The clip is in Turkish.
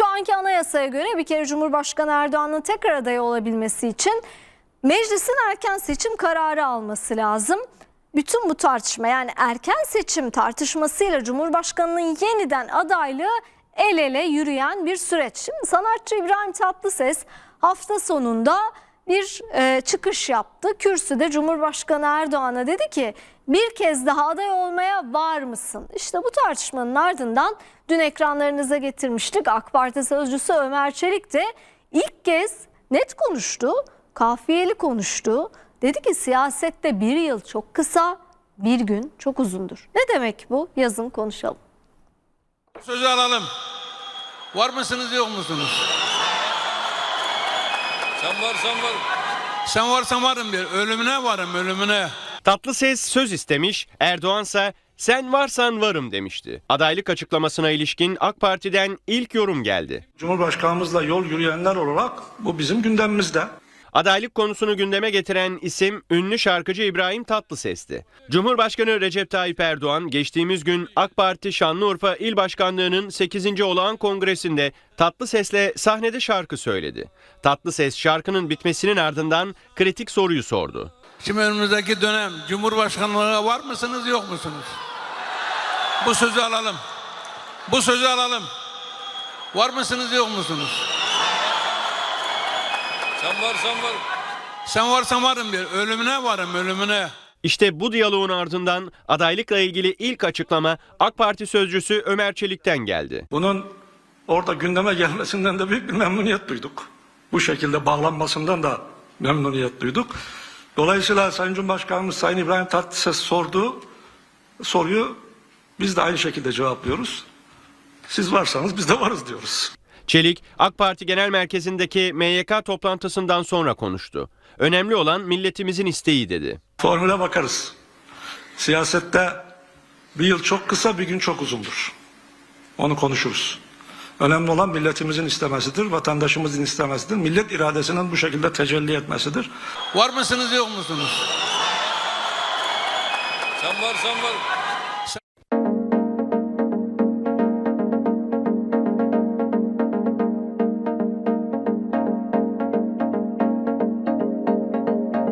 Şu anki anayasaya göre bir kere Cumhurbaşkanı Erdoğan'ın tekrar aday olabilmesi için meclisin erken seçim kararı alması lazım. Bütün bu tartışma yani erken seçim tartışmasıyla Cumhurbaşkanı'nın yeniden adaylığı el ele yürüyen bir süreç. Şimdi sanatçı İbrahim Tatlıses hafta sonunda bir e, çıkış yaptı. Kürsüde Cumhurbaşkanı Erdoğan'a dedi ki bir kez daha aday olmaya var mısın? İşte bu tartışmanın ardından dün ekranlarınıza getirmiştik. AK Parti sözcüsü Ömer Çelik de ilk kez net konuştu, kafiyeli konuştu. Dedi ki siyasette bir yıl çok kısa, bir gün çok uzundur. Ne demek bu? Yazın konuşalım. Sözü alalım. Var mısınız yok musunuz? Sen varsan var. Sen varsan varım bir. Ölümüne varım ölümüne. Tatlıses söz istemiş, Erdoğansa sen varsan varım demişti. Adaylık açıklamasına ilişkin AK Parti'den ilk yorum geldi. Cumhurbaşkanımızla yol yürüyenler olarak bu bizim gündemimizde. Adaylık konusunu gündeme getiren isim ünlü şarkıcı İbrahim Tatlıses'ti. Cumhurbaşkanı Recep Tayyip Erdoğan geçtiğimiz gün AK Parti Şanlıurfa İl Başkanlığı'nın 8. olağan kongresinde Tatlıses'le sahnede şarkı söyledi. Tatlıses şarkının bitmesinin ardından kritik soruyu sordu. Şimdi önümüzdeki dönem Cumhurbaşkanlığına var mısınız yok musunuz? Bu sözü alalım. Bu sözü alalım. Var mısınız yok musunuz? Sen varsan var. Sen varsan varım bir. Ölümüne varım ölümüne. İşte bu diyaloğun ardından adaylıkla ilgili ilk açıklama AK Parti sözcüsü Ömer Çelik'ten geldi. Bunun orada gündeme gelmesinden de büyük bir memnuniyet duyduk. Bu şekilde bağlanmasından da memnuniyet duyduk. Dolayısıyla Sayın Cumhurbaşkanımız Sayın İbrahim Tatlıses sorduğu soruyu biz de aynı şekilde cevaplıyoruz. Siz varsanız biz de varız diyoruz. Çelik, AK Parti Genel Merkezi'ndeki MYK toplantısından sonra konuştu. Önemli olan milletimizin isteği dedi. Formüle bakarız. Siyasette bir yıl çok kısa bir gün çok uzundur. Onu konuşuruz. Önemli olan milletimizin istemesidir, vatandaşımızın istemesidir. Millet iradesinin bu şekilde tecelli etmesidir. Var mısınız yok musunuz? Sen varsan var.